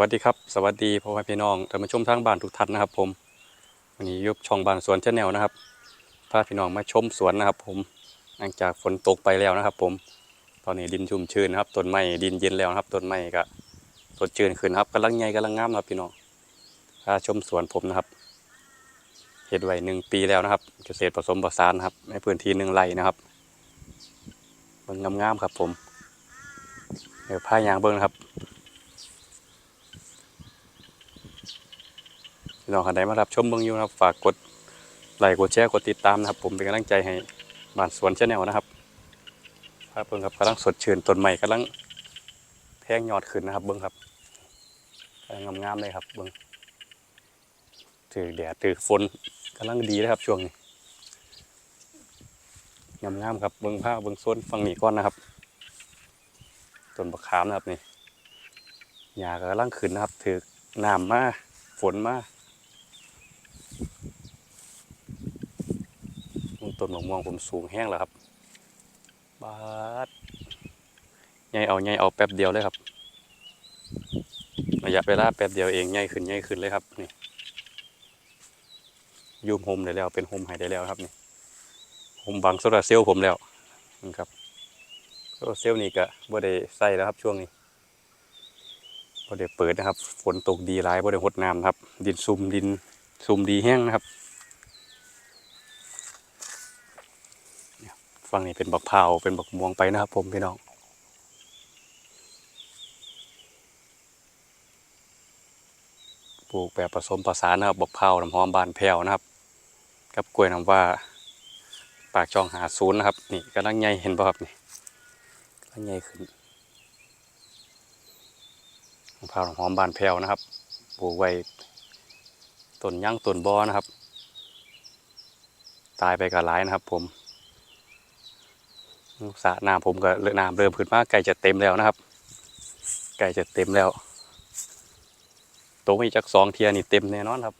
วัสดีครับ สวัสดีพ่อแม่พี่น้องท่านผู้ชมทางบ้านทุกท่านนะครับ ผมวันนี้ยุบช่องบ้านสวนชาแนลนะครับพาพี่น้องมาชมสวนนะครับ ผมหลังจากฝนตกไปแล้วนะครับ ผม ตอนนี้ดินชุ่มชื้นนะครับต้นไม้ดินเย็นแล้วนะครับต้นไม้ก็สดชื่นขึ้นครับกำลังใหญ่กำลังงามครับพี่น้องพาชมสวนผมนะครับเห็ดไว้หนึ่งปีแล้วนะครับ เกษตรผสมผสานครับในพื้นที่หนึ่งไร่นะครับเบิ่งงามๆครับผมเดี๋ยวพายางเบิ่งนะครับ พี่น้องท่านใดมารับชมเบิ่งอยู่นะครับ ฝากกดไลค์กดแชร์กดติดตามนะครับ ผมเป็นกำลังใจให้บ้านสวนชาแนลนะครับครับเบิ่งครับกำลังสดชื่นต้นใหม่กำลังแทงยอดขึ้นนะครับ เบิ่งครับกำลังงามๆเลยครับ เบิ่งถือแดดถือฝนกำลังดีเลยครับ ช่วงนี้งามๆครับเบิ่งผ้าเบิ่งโซนฝั่งนี้ก่อนนะครับต้นบักขามนะครับนี่หญ้าก็กำลังขึ้นนะครับถือน้ำมาฝนมา ต้นมะม่วงผมสูงแห้งแล้วครับบาดใหญ่เอาใหญ่เอาแป๊บเดียวเลยครับระยะเวลาแป๊บเดียวเองใหญ่ขึ้นใหญ่ขึ้นเลยครับนี่ยูมโฮมได้แล้วเป็นโฮมไฮได้แล้วครับนี่โฮมบังโซลาเซลล์ผมแล้วนะครับโซลาเซลล์นี่ก็บ่ได้ใส่แล้วครับช่วงนี้บ่ได้เปิดนะครับ ฝนตกดีหลายบ่ได้หดน้ำครับ ดินซุ่มดิน ซุ่มดีแห้งนะครับฝั่งนี้เป็นบักพร้าเป็นบักม่วงไปนะครับ ผมพี่น้องปลูกแบบผสมผสานนะครับบักพร้าน้ำหอมบานแพ้วนะครับ กับกล้วยน้ำว่า ปากจองหาศูนย์นะครับ นี่กำลังใหญ่เห็นป่ะครับนี่กำลังใหญ่ขึ้นมะพร้าวน้ำหอมบานแพ้วนะครับปลูกไว้ ต้นย่างต้นบอนะครับ ตายไปกับหลายนะครับ ผมสระน้ำผมก็เริ่มน้ำเริ่มขึ้นมาใกล้จะเต็มแล้วนะครับใกล้จะเต็มแล้วโตอีกจากสองเทียนี่เต็มแน่นอนครับ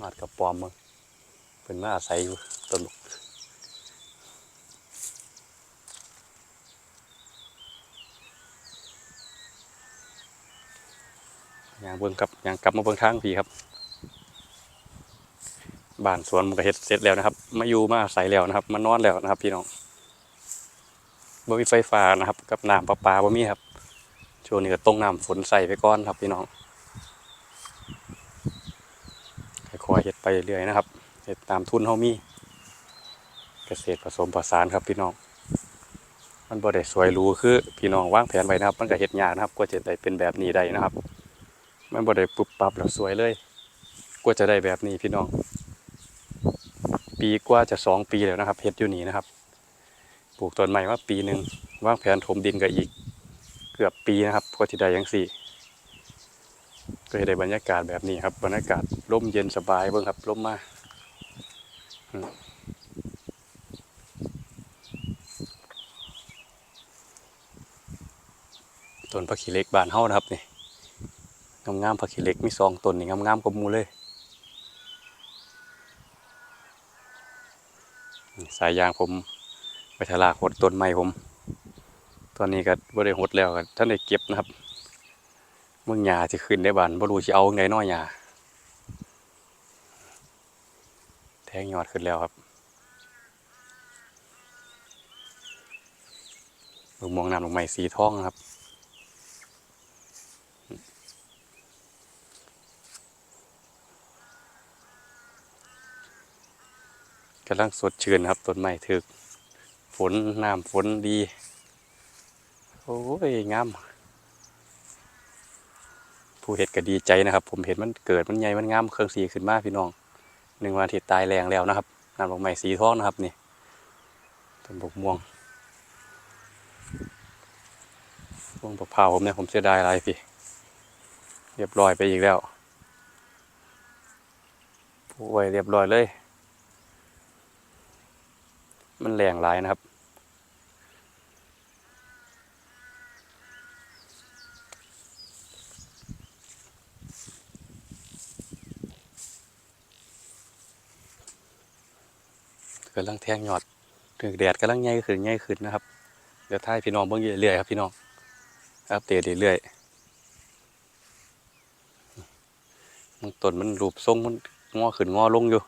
มาดกับปอมมึงเป็นมาอาศัยอยู่ต้น บกยางเบิ้งกับยางกลับมาเบิ้งทางพี่ครับบ้านสวนมันก็เฮ็ดเสร็จแล้วนะครับ มาอยู่มาอาศัยแล้วนะครับ มานอนแล้วนะครับ พี่น้องบ่มีไฟฟ้านะครับ กับน้ำประปาบ่มีครับช่วงนี้ก็ต้องน้ำฝนใส่ไปก่อนครับพี่น้องค่อยเฮ็ดไปเรื่อยๆนะครับเฮ็ดตามทุนเฮามีเกษตรผสมผสานครับพี่น้องมันบ่ได้สวยหรูคือพี่น้องวางแผนไว้นะครับ มันก็เฮ็ดยากนะครับกว่าจะได้เป็นแบบนี้ได้นะครับ มันบ่ได้ปุบปับแล้วสวยเลย กว่าจะได้แบบนี้พี่น้อง ปีกว่าจะสองปีแล้วนะครับเฮ็ดอยู่นี่นะครับ ปลูกต้นใหม่มาปีหนึ่งวางแผนถมดินก็อีก เกือบปีนะครับก็ที่ได้ยังสี่ ก็จะได้บรรยากาศแบบนี้ครับ บรรยากาศร่มเย็นสบายเบิ่งครับร่มมาอืมต้นผักขี้เล็กบานเฮานะครับนี่ งามๆผักขี้เหล็กมีสองต้นนี่งามๆกว่าหมูเลยสายยางผมไปทลากหดต้นไม้ผม ตอนนี้ก็บ่ได้หดแล้วก็ท่านได้เก็บนะครับเมื่อหญ้าจะขึ้นได้บานบ่รู้สิเอาไงน้อยหญ้าแทงยอดขึ้นแล้วครับมองน้ำลงไม้สีทองครับ กำลังสดชื่นครับต้นไม้ถึก ฝนน้ำฝนดี โอ้ยงามผู้เห็ดก็ดีใจนะครับ ผมเห็นมันเกิดมันใหญ่มันงามเครื่องสีขึ้นมาพี่น้องหนึ่งวันที่ตายแรงแล้วนะครับน้ำลงไม้สีทองนะครับนี่ต้นบกม่วงม่วงบกเผาวผมเนี่ยผมเสียดายอะไรพี่ เรียบร้อยไปอีกแล้วผู้ไว้เรียบร้อยเลย มัน แรงหลายนะครับ กำลังแทงหยอด ถึงแดดกำลังใหญ่ขึ้นใหญ่ขึ้นนะครับ เดี๋ยวท้ายพี่น้องเบิ่งเรื่อยๆครับพี่น้อง อัปเดตเรื่อยๆมันต้นมันรูปทรงมันงอขึ้นงอลงอยู่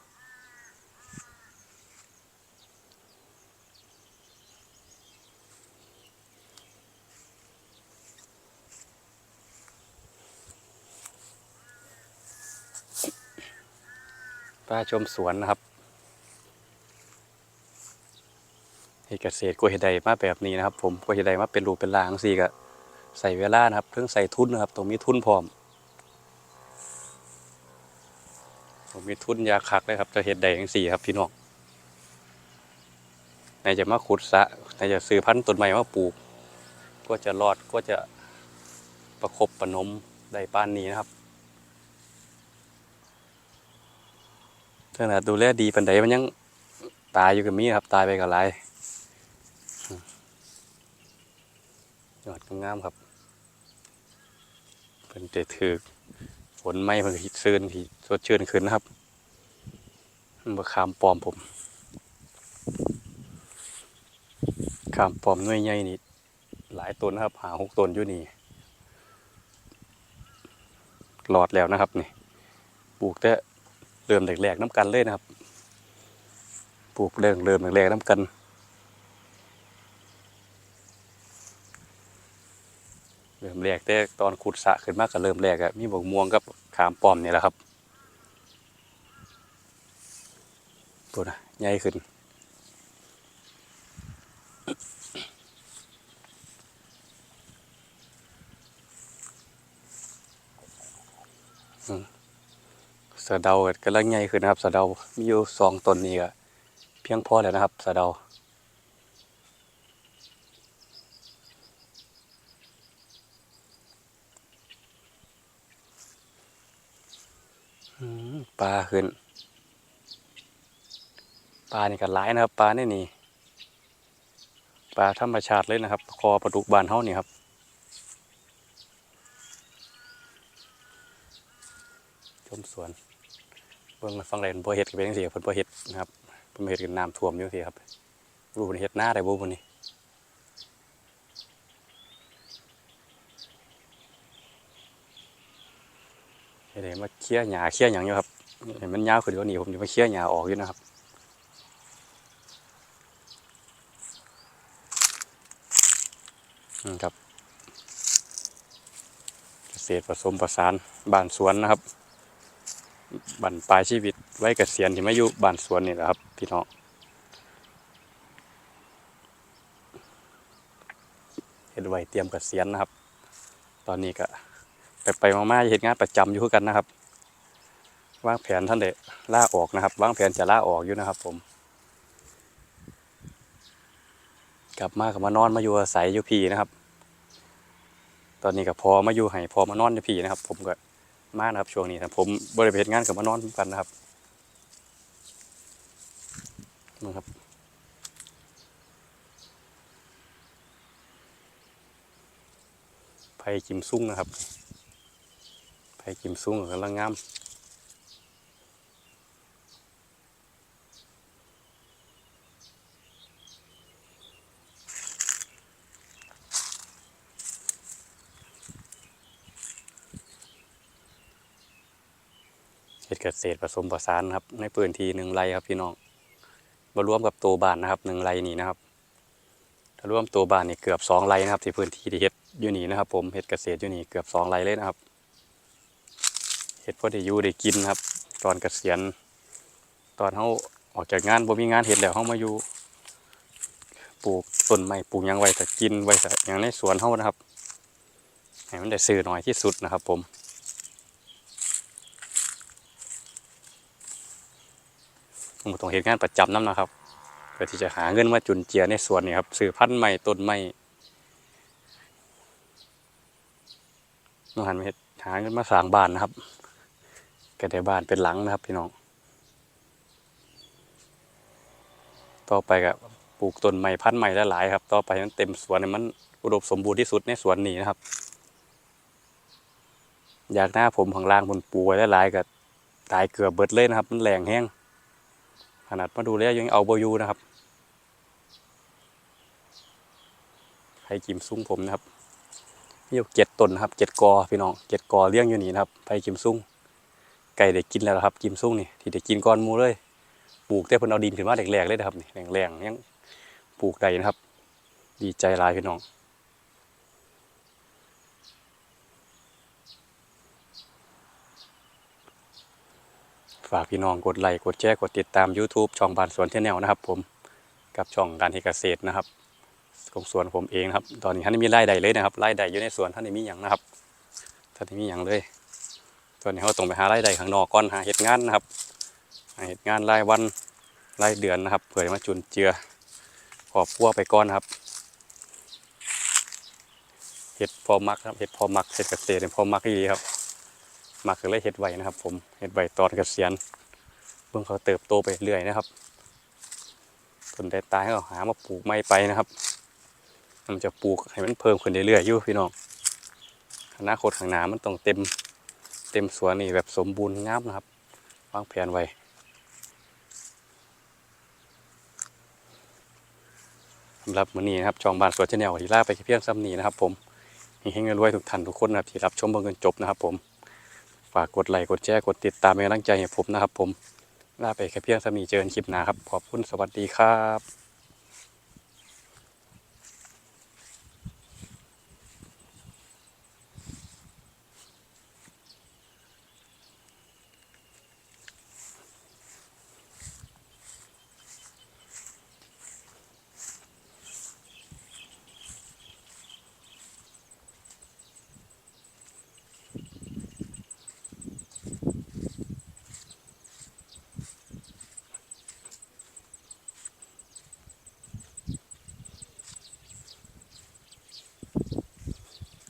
าชมสวนนะครับเฮ็ดเกษตรกล้วยเฮ็ดใดมาแบบนี้นะครับ ผมกล้วยเฮ็ดใดมาเป็นรูปเป็นรางสี่ก็ใส่เวลานะครับเพิ่งใส่ทุนนะครับต้องมีทุนพร้อมผมมีทุนยาคักเลยครับจะเฮ็ดใดจังสี่ครับพี่น้องไหนจะมาขุดสะไหนจะซื้อพันธุ์ต้นใหม่มาปลูก ก็จะรอดก็จะประคบประนมได้ป้านนี้นะครับ นาดดูแลดีปันใดมันยังตายอยู่กับมีครับ ตายไปกับไรอืมยอดงามครับเป็นเตถือฝนไม่เพิ่นก็ฮิตซื่นที่สดชื่นขึ้นนะครับมันบ่ขามปลอมผม ขามปลอมน่วยใหญ่นี่หลายต้นนะครับ หาหกต้นอยู่นี่หลอดแล้วนะครับนี่ปลูกแต่ เริ่มแรกๆน้ำกันเลยนะครับ ปลูกเริ่มเริ่มแรกๆน้ำกันเริ่มแรกแต่ตอนขุดสะขึ้นมากก็เริ่มแรกอะมีบกม่วงกับขามปอมเนี่ยแหละครับตัวนะใหญ่ขึ้น สะเดาก็กำลังใหญ่ขึ้นนะครับสะเดามีอยู่สองต้นนี้ก็เพียงพอแล้วนะครับสะเดาอืมปลาขึ้นปลานี่ก็หลายนะครับปลานี่นี่ปลาธรรมชาติเลยนะครับ คอปลาดุกบานเฮานี่ครับชมสวน เบิ่งฟังแรงบ่เฮ็ดก็เป็นจังซี่เพิ่นบ่เฮ็ดนะครับเพิ่นบ่เฮ็ดกันน้ำท่วมอยู่จังซี่ครับรู้เพิ่นเฮ็ดหน้าได้บ่พุ่นนี่เฮ็ดให้มาเคลียร์หญ้าเคลียร์หยังอยู่ครับให้มันยาวขึ้นกว่านี้ผมจะมาเคลียร์หญ้าออกอยู่นะครับอืมครับเกษตรผสมผสานบ้านสวนนะครับ บั่นปลายชีวิต ไว้เกษียณที่มาอยู่บ้านสวนนี่แหละครับ พี่น้องเฮ็ดไว้เตรียมเกษียณนะครับ ตอนนี้ก็ไปไปมาๆเฮ็ดงานประจำอยู่กันนะครับวางแผนท่านเดล่าออกนะครับวางแผนจะล่าออกอยู่นะครับ ผม กลับมากับมานอนมาอยู่อาศัยอยู่พีนะครับ ตอนนี้ก็พอมาอยู่ให้พอมานอนอยู่พีนะครับ ผมก็ มากนะครับช่วงนี้นะผมบริเวณงานกับมานอนกันนะครับนะครับไผ่กิมซุ้งนะครับไผ่กิมซุ้งกำลังงาม ดเกษตรผสมผสานครับ ในพื้นที่หนึ่งไร่ครับพี่น้องมารวมกับตัวบ้านนะครับหนึ่งไร่นี่นะครับถ้ารวมตัวบ้านนี่เกือบสองไร่นะครับที่พื้นที่ที่เฮ็ดอยู่นี่นะครับ ผมเฮ็ดเกษตรอยู่นี่เกือบสองไร่เลยนะครับเฮ็ดพอได้อยู่ได้กินครับ ตอนเกษียณตอนเขาออกจากงานบ่มีงานเฮ็ดแล้วเขามาอยู่ปลูกต้นไม้ปลูกยังไว้แต่กินไว้แต่อย่างในสวนเขานะครับให้มันได้ซื้อหน้อยที่สุดนะครับ ผม ผมต้องเห็นงานประจำน้ำนะครับเพื่อที่จะหาเงินมาจุนเจียในสวนนี่ครับซื้อพันธุ์ใหม่ต้นใหม่น้องหันมาเฮ็ดหาเงินมาสร้างบ้านนะครับก็ได้บ้านเป็นหลังนะครับพี่น้อง ต่อไปก็ปลูกต้นใหม่พันธุ์ใหม่หลายๆครับ ต่อไปมันเต็มสวนมันอุดมสมบูรณ์ที่สุดในสวนนี้นะครับ อยากหน้าผมข้างล่างบนปูไว้หลายๆก็ตายเกือบเบิดเลยนะครับ มันแรงแห้ง ขนาดมาดูแลยังเอาโบอยูนะครับไผ่กิมซุ้งผมนะครับมีอยู่เจ็ดต้นนะครับเจ็ดกอพี่น้องเจ็ดกอเลี้ยงอยู่นี่นะครับไผ่กิมซุ้งไก่ได้กินแล้วครับกิมซุ้งนี่ที่ได้กินก้อนมูเลยปลูกแต่เพิ่นเอาดินขึ้นมาแรกๆเลยนะครับนี่แรงๆยังปลูกได้นะครับ ดีใจหลายพี่น้อง ฝากพี่น้องกดไลค์กดแชร์กดติดตาม YouTube ช่องบานสวนเทนแนลนะครับ ผมกับช่องการเกษตรนะครับของสวนผมเองครับ ตอนนี้ท่านได้มีไรายได้เลยนะครับไรายได้อยู่ในสวนท่านได้มีอย่างนะครับท่านได้มีอย่างเลย ตอนนี้เขาต้องไปหาไรายได้ข้างนอกก่อนหาเห็ดงานนะครับหาเห็ดงานรายวันรายเดือนนะครับเพื่อมาจุนเจือครอบครัวไปก่อนครับเห็ดพอมักครับเห็ดพอมักเห็ดเกษตรเนี่ยพอมักดีครับ มักเลยเห็ดไว้นะครับ ผมเห็ดไว้ตอนเกษียณเบิ่งเขาเติบโตไปเรื่อยนะครับต้นได้ตายก็หามาปลูกไม้ไปนะครับ มันจะปลูกให้มันเพิ่มขึ้นเรื่อยๆอยู่พี่น้องอนาคตข้างหน้ามันต้องเต็มเต็มสวนนี่แบบสมบูรณ์งามนะครับวางแผนไว้สำหรับมื้อนี้นะครับจองบ้านสวนชาแนลที่ล่าไปเพียงซ้ำนี้นะครับ ผมมีให้เงินรวยทุกท่านทุกคนนะครับที่รับชมเบิ่งจนจบนะครับ ผม ฝากกดไลค์กดแชร์กดติดตามเป็นกำลังใจให้ผมนะครับผมลาไปแค่เพียงสมีเจอกันคลิปหน้าครับ ขอบคุณสวัสดีครับ